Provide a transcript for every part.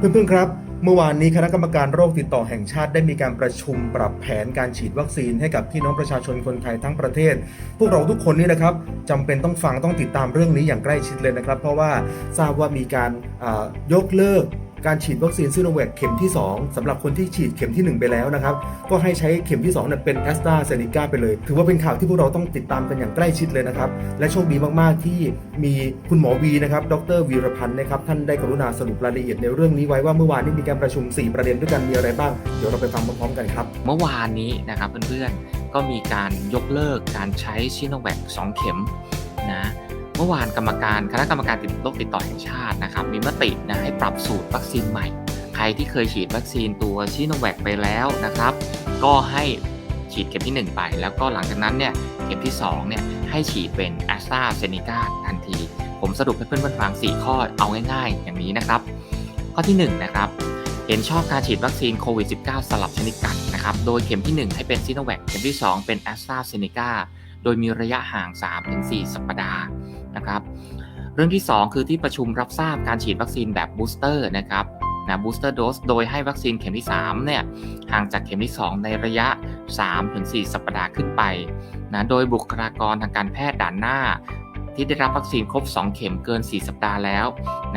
เพื่อนๆครับ เมื่อวานนี้คณะกรรมการโรคติดต่อแห่งชาติได้มีการประชุมปรับแผนการฉีดวัคซีนให้กับพี่น้องประชาชนคนไทยทั้งประเทศ พวกเราทุกคนนี่นะครับจำเป็นต้องฟังต้องติดตามเรื่องนี้อย่างใกล้ชิดเลยนะครับ เพราะว่าทราบว่ามีการยกเลิก การฉีดวัคซีนซิโนแวคเข็มที่ 2สำหรับคนที่ฉีดเข็มที่ 1 ไปแล้วนะครับ ก็ให้ใช้เข็มที่2เนี่ยเป็นแอสตราเซเนกาไปเลย ถือว่าเป็นข่าวที่พวกเราต้องติดตามกันอย่างใกล้ชิดเลยนะครับ และโชคดีมากๆที่มีคุณหมอวีนะครับ ดรวีรพันธ์นะครับ ท่านได้กรุณาสรุปรายละเอียดในเรื่องนี้ไว้ว่าเมื่อวานนี้มีการประชุม 4 ประเด็นด้วยกันมีอะไรบ้าง เดี๋ยวเราไปฟังพร้อมๆกันครับ เมื่อวานนี้นะครับเพื่อนๆ ก็มีการยกเลิกการใช้ชิโนแวค2เข็มนะ มื่อวานกรรมการคณะกรรมการติดโรคติดต่อแห่งชาตินะครับมีมตินะให้ปรับสูตรวัคซีนใหม่ ใครที่เคยฉีดวัคซีนตัวชิโนแวคไปแล้วนะครับ ก็ให้ฉีดเข็มที่ 1 ไป แล้วก็หลังจากนั้นเนี่ยเข็มที่2เนี่ยให้ฉีดเป็นแอสตราเซเนกาทันที ผมสรุปให้เพื่อนๆฟัง 4 ข้อเอาง่ายๆ อย่างนี้นะครับ ข้อที่1นะครับเห็นชอบการฉีดวัคซีนโควิด -19 สลับชนิดกันนะครับโดยเข็มที่ 1 ให้เป็นซิโนแวคเข็มที่ 2 เป็นแอสตราเซเนกา โดยมีระยะห่าง 3-4 สัปดาห์นะครับเรื่องที่ 2 คือที่ประชุมรับทราบการฉีดวัคซีนแบบบูสเตอร์นะครับนะบูสเตอร์โดสโดยให้วัคซีนเข็มที่3เนี่ยห่างจากเข็มที่ 2 ในระยะ 3-4 สัปดาห์ขึ้นไปนะโดยบุคลากรทางการแพทย์ด่านหน้า ที่ได้รับวัคซีนครบ 2 เข็มเกิน 4 สัปดาห์แล้ว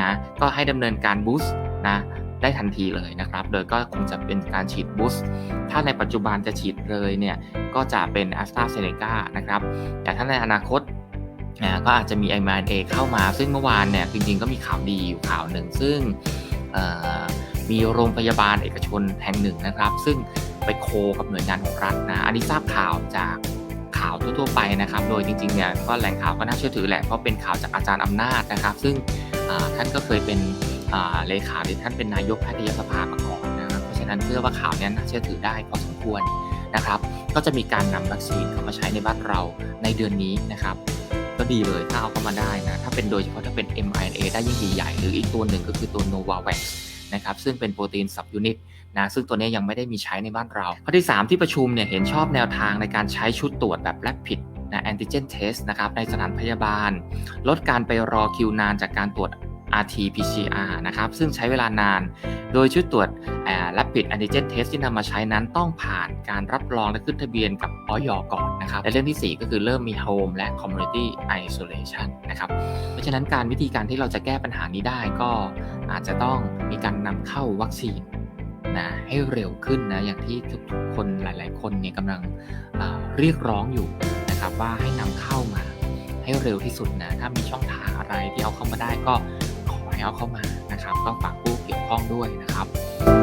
นะก็ให้ดำเนินการบูสต์นะ ได้ทันทีเลยนะครับ โดยก็คงจะเป็นการฉีดบูสต์ถ้าในปัจจุบันจะฉีดเลยเนี่ยก็จะเป็น a s t r a z เซ e c a นะครับ แต่ถ้าในอนาคตก็อาจจะมี m r n a เข้ามา ซึ่งเมื่อวานเนี่ยจริงๆก็มีข่าวดีอยู่ข่าวหนึ่ง ซึ่งมีโรงพยาบาลเอกชนแห่งหนึ่งนะครับ ซึ่งไปโคกับหน่วยงานของรัฐนะอันนี้ทราบข่าวจากข่าวทั่วๆไปนะครับ โดยจริงๆเนี่ยก็แหล่งข่าวก็น่าเชื่อถือแหละเพราะเป็นข่าวจากอาจารย์อำนาจนะครับ ซึ่งท่านก็เคยเป็น เลขาหรือท่านเป็นนายกแพทยสภามาก่อนนะครับเพราะฉะนั้นเชื่อว่าข่าวนี้น่าเชื่อถือได้พอสมควรนะครับ ก็จะมีการนำวัคซีนเข้ามาใช้ในบ้านเราในเดือนนี้นะครับ ก็ดีเลยถ้าเอาเข้ามาได้นะถ้าเป็นโดยเฉพาะถ้าเป็น mRNA ได้ยิ่งดีใหญ่ หรืออีกตัวหนึ่งก็คือตัว Novavax นะครับซึ่งเป็นโปรตีนสับยูนิตนะซึ่งตัวนี้ยังไม่ได้มีใช้ในบ้านเรา ข้อที่ 3 ที่ประชุมเนี่ยเห็นชอบแนวทางในการใช้ชุดตรวจแบบ rapid นะ antigen test นะครับในสถานพยาบาล ลดการไปรอคิวนานจากการตรวจ RT-PCR นะครับ ซึ่งใช้เวลานาน โดยชุดตรวจ Rapid Antigen Test ที่นำมาใช้นั้นต้องผ่านการรับรองและขึ้นทะเบียนกับออยก่อนนะครับ และเรื่องที่ 4 ก็คือเริ่มมี Home และ Community Isolation นะครับ เพราะฉะนั้นการวิธีการที่เราจะแก้ปัญหานี้ได้ก็อาจจะต้องมีการนำเข้าวัคซีนนะให้เร็วขึ้นนะอย่างที่ทุกคนหลาย ๆ คนเนี่ยกำลังเรียกร้องอยู่นะครับว่าให้นำเข้ามาให้เร็วที่สุดนะถ้ามีช่องทางอะไรที่เอาเข้ามาได้ก็ ให้เอาเข้ามานะครับ ต้องฝากผู้เกี่ยวข้องด้วยนะครับ